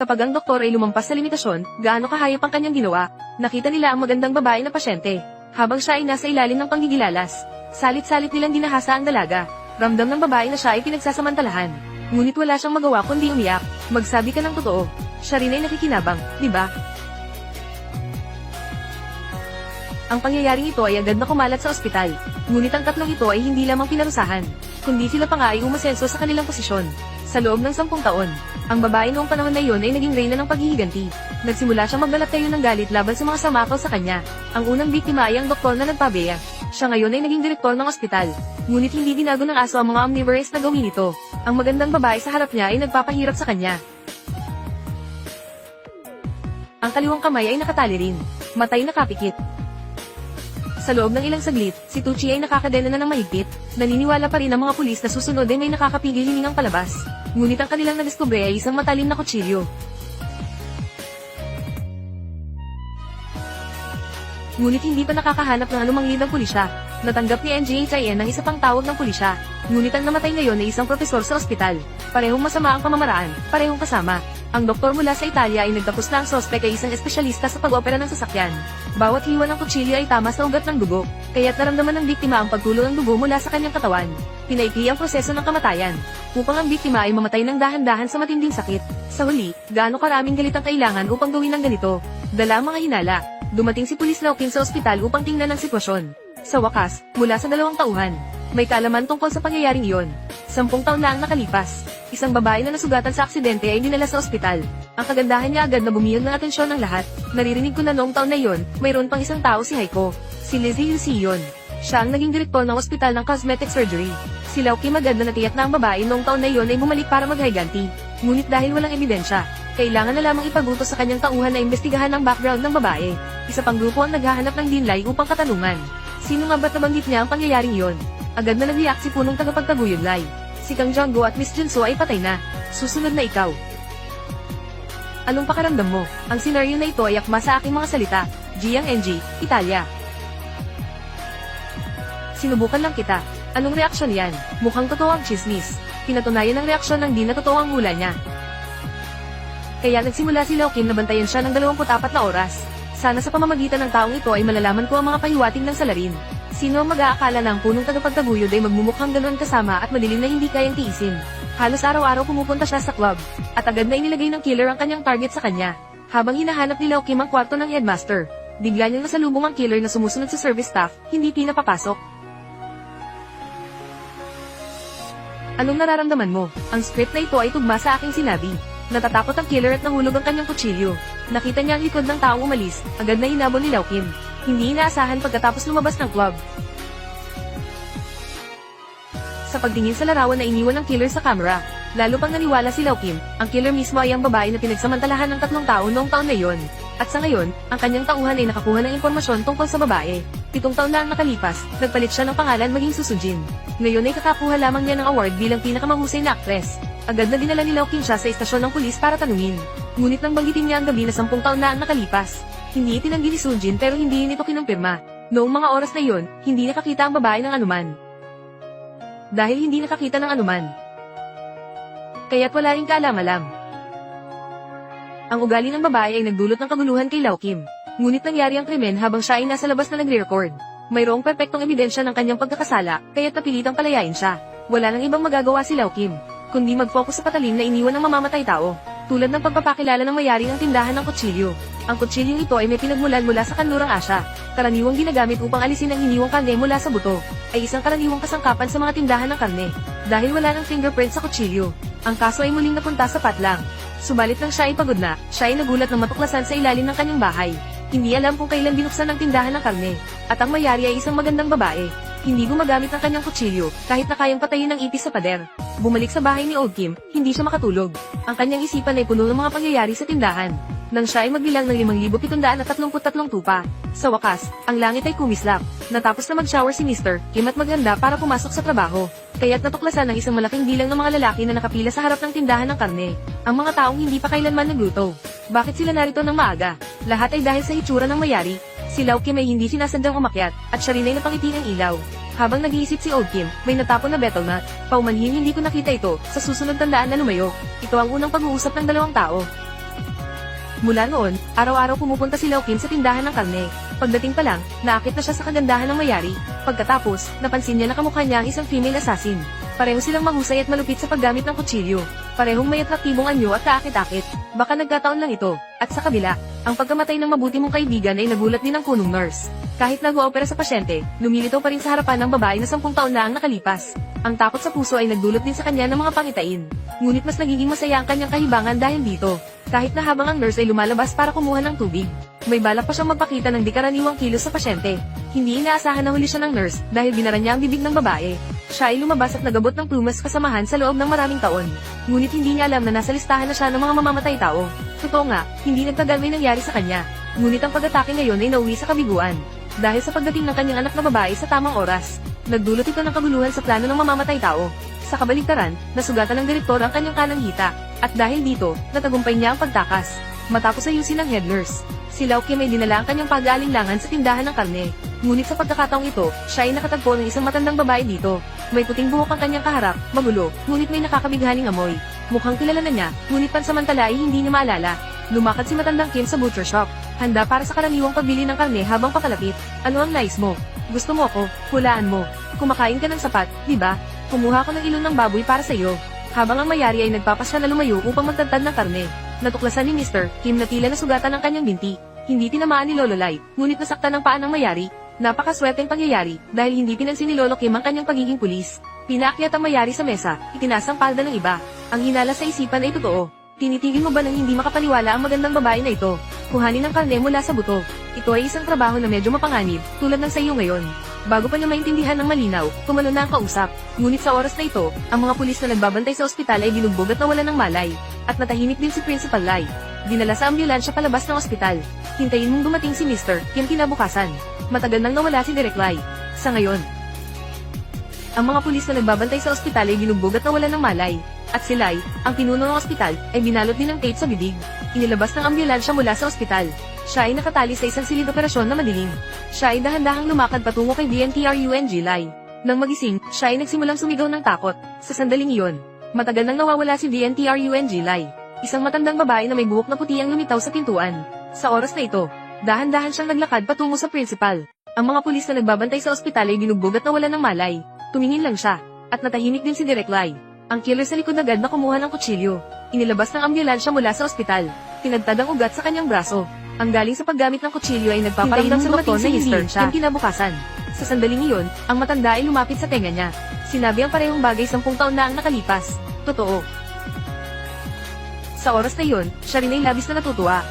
Kapag ang doktor ay lumampas sa limitasyon, gaano kahayop ang kanyang ginawa, nakita nila ang magandang babae na pasyente. Habang siya ay nasa ilalim ng panggigilalas, salit-salit nilang dinahasa ang dalaga. Ramdam ng babae na siya ay pinagsasamantalahan. Ngunit wala siyang magawa kundi umiyak. Magsabi ka ng totoo. Siya rin ay nakikinabang, di ba? Ang pangyayaring ito ay agad na kumalat sa ospital. Ngunit ang tatlong ito ay hindi lamang pinarusahan, kundi sila pa nga ay umasenso sa kanilang posisyon. Sa loob ng sampung taon, ang babae noong panahon na iyon ay naging reyna ng paghihiganti. Nagsimula siyang magbalat kayo ng galit laban sa mga samakaw sa kanya. Ang unang biktima ay ang doktor na nagpabeya. Siya ngayon ay naging direktor ng ospital. Ngunit hindi binago ng aso ang mga omnivorous na gawin ito. Ang magandang babae sa harap niya ay nagpapahirap sa kanya. Ang kaliwang kamay ay nakatali rin. Matay na kapikit. Sa loob ng ilang saglit, si Tucci ay nakakadena na ng mahigpit. Naniniwala pa rin ang mga pulis na susunod ay may nakakapigil hiningang palabas. Ngunit ang kanilang nadiskubre ay isang matalim na kutsilyo. Ngunit hindi pa nakakahanap ng anumang lead ng pulisya. Natanggap ni NGHIN ang isa pang tawag ng pulisya. Ngunit ang namatay ngayon ay isang propesor sa ospital. Parehong masama ang pamamaraan, parehong kasama. Ang doktor mula sa Italia ay nagtapos na ang sospek ay isang espesyalista sa pag-opera ng sasakyan. Bawat hiwa ng kutsilyo ay tama sa ugat ng dugo, kaya't naramdaman ng biktima ang pagtulo ng dugo mula sa kanyang katawan. Pinaikli ang proseso ng kamatayan, upang ang biktima ay mamatay ng dahan-dahan sa matinding sakit. Sa huli, gaano karaming galit ang kailangan upang gawin ng ganito? Dala ang mga hinala. Dumating si Pulis Laukin sa ospital upang tingnan ang sitwasyon. Sa wakas, mula sa dalawang tauhan, may kalaman tungkol sa pangyayaring iyon. Sampung taon na ang nakalipas. Isang babae na nasugatan sa aksidente ay dinala sa ospital. Ang kagandahan niya agad na bumiyog ng atensyon ng lahat. Naririnig ko na noong taon na iyon, mayroon pang isang tao si Heiko. Si Lizzie Yusion. Siya ang naging direktor ng ospital ng cosmetic surgery. Si Lau Kim agad na natiyak na ang babae noong taon na iyon ay bumalik para maghiganti. Ngunit dahil walang ebidensya, kailangan na lamang ipagutos sa kanyang tauhan na imbestigahan ang background ng babae. Isa pang grupo ang naghahanap ng dinlay upang katanungan. Sino nga ba't nabanggit niya ang pangyayaring iyon? Agad na nag-react si punong tagapagtaguyod Lai. Si Kang Jonggo at Miss Junso ay patay na. Susunod na ikaw. Anong pakaramdam mo? Ang senaryo na ito ay akma sa aking mga salita. Giang NG, Italia. Sinubukan lang kita. Anong reaksyon yan? Mukhang totoo ang chismis. Pinatunayan ng reaksyon ng di na totoo ang hula niya. Kaya nagsimula si Lao Kim na bantayan siya ng 24 na oras. Sana sa pamamagitan ng taong ito ay malalaman ko ang mga pahiwating ng salarin. Sino ang mag-aakala na ang punong tagapagtaguyod ay magmumukhang ganoon kasama at madilim na hindi kayang tiisin. Halos araw-araw pumupunta siya sa club, at agad na inilagay ng killer ang kanyang target sa kanya. Habang hinahanap ni Lao Kim ang kwarto ng headmaster, bigla niyang nasalubong ang killer na sumusunod sa service staff, hindi pinapapasok. Anong nararamdaman mo? Ang script na ito ay tugma sa aking sinabi. Natatakot ang killer at nahulog ang kanyang kutsilyo. Nakita niya ang likod ng taong umalis, agad na hinabol ni Lao Kim. Hindi inaasahan pagkatapos lumabas ng club. Sa pagtingin sa larawan na iniwan ng killer sa camera, lalo pang naniwala si Lao Kim, ang killer mismo ay ang babae na pinagsamantalahan ng tatlong tao noong taon na iyon. At sa ngayon, ang kanyang tauhan ay nakakuha ng impormasyon tungkol sa babae. Pitong taon na ang nakalipas, nagpalit siya ng pangalan maging Susujin. Ngayon ay kakakuha lamang niya ng award bilang pinakamahusay na actress. Agad na dinala ni Lao Kim siya sa istasyon ng pulis para tanungin. Ngunit nang banggitin niya ang gabi na sampung taon na ang nakalipas, hindi itinanggi ni Sunjin pero hindi nito kinumpirma. Noong mga oras na iyon, hindi nakakita ang babae ng anuman. Dahil hindi nakakita ng anuman. Kaya't wala ring kaalam-alam. Ang ugali ng babae ay nagdulot ng kaguluhan kay Lao Kim. Ngunit nangyari ang krimen habang siya ay nasa labas na nagre-record. Mayroong perpektong ebidensya ng kanyang pagkakasala, kaya't napilitang palayain siya. Wala nang ibang magagawa si Lao Kim, kundi mag-focus sa patalim na iniwan ng mamamatay tao, tulad ng pagpapakilala ng mayari ng tindahan ng kutsilyo. Ang kutsilyong ito ay may pinagmulan mula sa kanlurang Asya, karaniwang ginagamit upang alisin ang hiniwang karne mula sa buto, ay isang karaniwang kasangkapan sa mga tindahan ng karne. Dahil wala ng fingerprint sa kutsilyo, ang kaso ay muling napunta sa patlang. Subalit nang siya ay pagod na, siya ay nagulat ng matuklasan sa ilalim ng kanyang bahay. Hindi alam kung kailan binuksan ang tindahan ng karne, at ang mayari ay isang magandang babae. Hindi gumagamit ng kanyang kutsilyo, kahit na kayang patayin ng ipis sa pader. Bumalik sa bahay ni Old Kim, hindi siya makatulog. Ang kanyang isipan ay puno ng mga pangyayari sa tindahan. Nang siya ay magbilang ng 5,733 tupa. Sa wakas, ang langit ay kumislap. Natapos na mag-shower si Mr. Kim at maghanda para pumasok sa trabaho. Kaya't natuklasan ng isang malaking bilang ng mga lalaki na nakapila sa harap ng tindahan ng karne. Ang mga taong hindi pa kailanman nagluto. Bakit sila narito ng maaga? Lahat ay dahil sa hitsura ng mayari. Si Lau Kim ay hindi sinasadyang umakyat, at siya rin ay napangiti ng ilaw. Habang nag-iisip si Old Kim, may natapon na betel nut. Paumanhin hindi ko nakita ito, sa susunod tandaan na lumayo. Ito ang unang pag-uusap ng dalawang tao. Mula noon, araw-araw pumupunta si Lao Kim sa tindahan ng karne. Pagdating pa lang, naakit na siya sa kagandahan ng mayari. Pagkatapos, napansin niya na kamukha niya ang isang female assassin. Pareho silang mahusay at malupit sa paggamit ng kutsilyo. Parehong may atraktibong anyo at kaakit-akit. Baka nagkataon lang ito. At sa kabila, ang pagkamatay ng mabuti mong kaibigan ay nagulat din ng punong nurse. Kahit nag-oopera sa pasyente, lumilitaw pa rin sa harapan ng babae na sampung taon na ang nakalipas. Ang takot sa puso ay nagdulot din sa kanya ng mga pangitain. Ngunit mas nagiging masaya ang kanyang kahibangan dahil dito. Kahit na habang ang nurse ay lumalabas para kumuha ng tubig. May balak pa siyang magpakita ng di karaniwang kilos sa pasyente. Hindi inaasahan na huli siya ng nurse dahil binara niya ang bibig ng babae. Siya ay lumabas at nagabot ng plumas kasamahan sa loob ng maraming taon. Ngunit hindi niya alam na nasa listahan na siya ng mga mamamatay tao. Totoo nga, hindi nagtagal may nangyari sa kanya. Ngunit ang pag-atake ngayon ay nauwi sa kabiguan. Dahil sa pagdating ng kanyang anak na babae sa tamang oras, nagdulot ito ng kaguluhan sa plano ng mamamatay tao. Sa kabaligtaran, nasugatan ng direktor ang kanyang kanang hita, at dahil dito, natagumpay niya ang pagtakas. Matapos ayusin ng head nurse, si Lau Kim ay dinala ang kanyang pag-aalinlangan sa tindahan ng karne. Ngunit sa pagkakataong ito, siya ay nakatagpo ng isang matandang babae dito. May puting buhok ang kanyang kaharap, magulo, ngunit may nakakabighaning amoy. Mukhang kilala na niya, ngunit pansamantala ay hindi niya maalala. Lumakad si matandang Kim sa butcher shop. Handa para sa karaniwang pagbili ng karne habang pakalapit. Ano ang nais mo? Gusto mo ako? Hulaan mo. Kumakain ka ng sapat, di ba? Kumuha ko ng ilong ng baboy para sa iyo. Habang ang mayari ay nagpapasya na lumayo upang magtadtad ng karne. Natuklasan ni Mr. Kim na tila nasugatan ng kanyang binti. Hindi tinamaan ni Lolo Lai, ngunit nasaktan ng paa ng mayari. Napakaswerteng pangyayari dahil hindi pinansin ni Lolo Kim ang kanyang pagiging pulis. Pinaakyat ang mayari sa mesa, itinasang palda ng iba. Ang hinala sa isipan ay totoo. Tinitigil mo ba nang hindi makapaniwala ang magandang babae na ito? Kuhanin ang karne mula sa buto. Ito ay isang trabaho na medyo mapanganib, tulad ng sa iyo ngayon. Bago pa niya maintindihan ng malinaw, kumano na ang kausap. Ngunit sa oras na ito, ang mga pulis na nagbabantay sa ospital ay binugbog at nawalan ng malay. At natahimik din si Principal Lai. Dinala sa ambulansya palabas ng ospital. Hintayin mong dumating si Mr. Kim kinabukasan. Matagal nang nawala si Direk Lai. Sa ngayon, ang mga pulis na nagbabantay sa ospital ay binugbog at nawalan ng malay. At si Lai, ang pinuno ng ospital, ay binalot din ng tape sa bibig. Inilabas ng ambulansya mula sa ospital. Siya ay nakatali sa isang silid operasyon na madilim. Siya ay dahan-dahang lumakad patungo kay DNTRUNG Lai. Nang magising, siya ay nagsimulang sumigaw ng takot. Sa sandaling iyon, matagal nang nawawala si DNTRUNG Lai. Isang matandang babae na may buhok na puti ang lumitaw sa pintuan. Sa oras na ito, dahan-dahan siyang naglakad patungo sa principal. Ang mga pulis na nagbabantay sa ospital ay binugbog at nawalan ng malay. Tumingin lang siya, at natahimik din si Direk Lai. Ang killer sa likod agad na kumuha ng kutsilyo. Inilabas ng ambulansya mula sa ospital. Tinagtad ang ugat sa kanyang braso. Ang galing sa paggamit ng kutsilyo ay nagpaparamdam sa doktor na hindi siya. Yung kinabukasan. Sa sandaling iyon, ang matanda ay lumapit sa tenga niya. Sinabi ang parehong bagay sampung taon na ang nakalipas. Totoo. Sa oras na iyon, siya rin ay labis na natutuwa.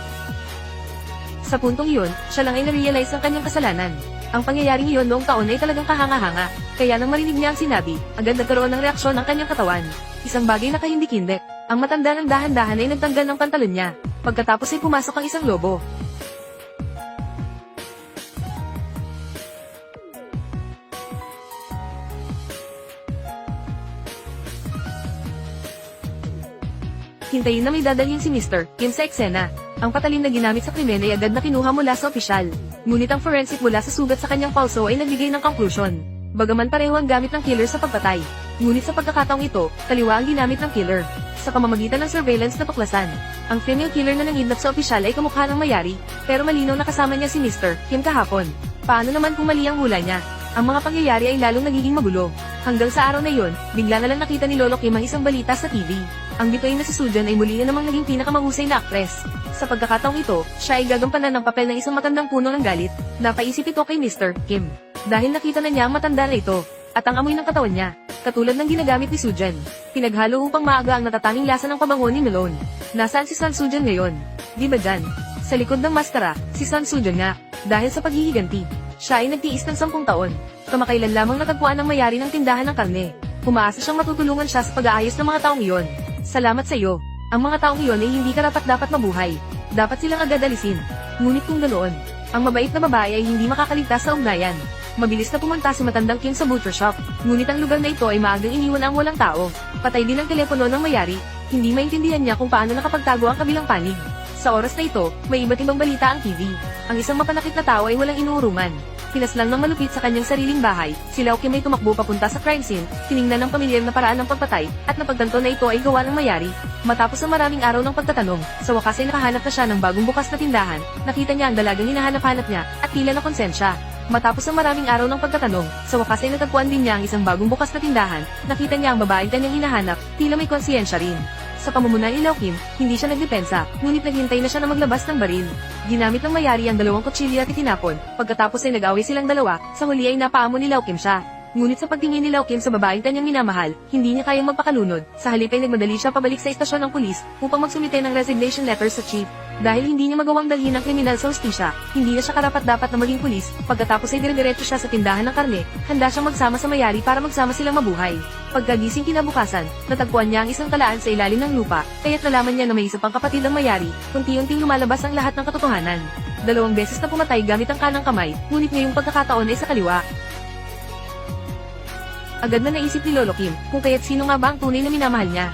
Sa puntong iyon, siya lang ay na-realize ang kanyang kasalanan. Ang pangyayaring iyon noong taon ay talagang kahanga-hanga, kaya nang marinig niya ang sinabi, agad nagkaroon ng reaksyon ang kanyang katawan. Isang bagay na kahindik-hindik. Ang matanda ng dahan-dahan ay nagtanggal ng pantalon niya. Pagkatapos ay pumasok ang isang lobo. Hintayin na may dadalhin si Mr. Kim sa eksena. Ang patalin na ginamit sa krimen ay agad na kinuha mula sa opisyal. Ngunit ang forensic mula sa sugat sa kanyang pulso ay nagbigay ng conclusion. Bagaman pareho ang gamit ng killer sa pagpatay. Ngunit sa pagkakataong ito, kaliwa ang ginamit ng killer. Sa pamamagitan ng surveillance na tuklasan, ang female killer na nangidnap sa opisyal ay kamukha ng mayari, pero malinaw na kasama niya si Mr. Kim kahapon. Paano naman kung mali ang hula niya? Ang mga pangyayari ay lalong nagiging magulo. Hanggang sa araw na yon, bigla na lang nakita ni Lolo Kim ang isang balita sa TV. Ang bitoy na si Sujan ay muli na namang naging pinakamahusay na aktres. Sa pagkakataong ito, siya ay gagampanan ng papel ng isang matandang puno ng galit. Napaisip ito kay Mr. Kim. Dahil nakita na niya ang matanda na ito, at ang amoy ng katawan niya, katulad ng ginagamit ni Sujan. Pinaghalo upang maaga ang natatanging lasa ng pabango ni Malone. Nasaan si San Sujan ngayon? Di ba dyan? Sa likod ng maskara, si San Sujan nga. Dahil sa paghihiganti, siya ay nagtiis ng sampung taon. Kamakailan lamang natagpuan ng mayari ng tindahan ng karne. Umaasa siyang matutulungan siya sa pag-aayos ng mga taong iyon. Salamat sa iyo. Ang mga taong iyon ay hindi karapat dapat mabuhay. Dapat silang agad alisin. Ngunit kung ganoon, ang mabait na babae ay hindi makakaligtas sa ugnayan. Mabilis na pumunta si matandang Kim sa butcher shop. Ngunit ang lugar na ito ay maagang iniwan ang walang tao. Patay din ang telepono ng mayari. Hindi maintindihan niya kung paano nakapagtago ang kabilang panig. Sa oras na ito, may iba't ibang balita ang TV. Ang isang mapanakit na tao ay walang inuuruman. pinaslang ng malupit sa kanyang sariling bahay, si Lau Kim ay tumakbo papunta sa crime scene, tiningnan ng pamilyar na paraan ng pagpatay, at napagtanto na ito ay gawa ng mayari. Matapos ang maraming araw ng pagtatanong, sa wakas ay nakahanap na siya ng bagong bukas na tindahan, nakita niya ang dalagang hinahanap-hanap niya, at tila na konsensya. Matapos ang maraming araw ng pagtatanong, sa wakas ay natagpuan din niya ang isang bagong bukas na tindahan, nakita niya ang babaeng kanyang hinahanap, tila may konsiyensya rin. Sa pamumuno ni Lau Kim, hindi siya nagdepensa, ngunit naghintay na siya na maglabas ng baril. Ginamit ng mayari ang dalawang kutsilyo at itinapon, pagkatapos ay nag-away silang dalawa, sa huli ay napaamo ni Lau Kim siya. Ngunit sa pagtingin ni Lau Kim sa babaeng kanyang minamahal, hindi niya kayang magpakalunod. Sa halip ay nagmadali siya pabalik sa istasyon ng pulis upang magsumite ng resignation letter sa chief. Dahil hindi niya magawang dalhin ang kriminal sa hustisya, hindi na siya karapat-dapat na maging pulis, pagkatapos ay dire-diretso siya sa tindahan ng karne, handa siyang magsama sa mayari para magsama silang mabuhay. Pagkagising kinabukasan, natagpuan niya ang isang talaan sa ilalim ng lupa, kaya't nalaman niya na may isa pang kapatid ang mayari, unti-unting lumalabas ang lahat ng katotohanan. Dalawang beses na pumatay gamit ang kanang kamay, ngunit ngayong pagkakataon ay sa kaliwa. Agad na naisip ni Lolo Kim, kung kaya't sino nga ba ang tunay na minamahal niya.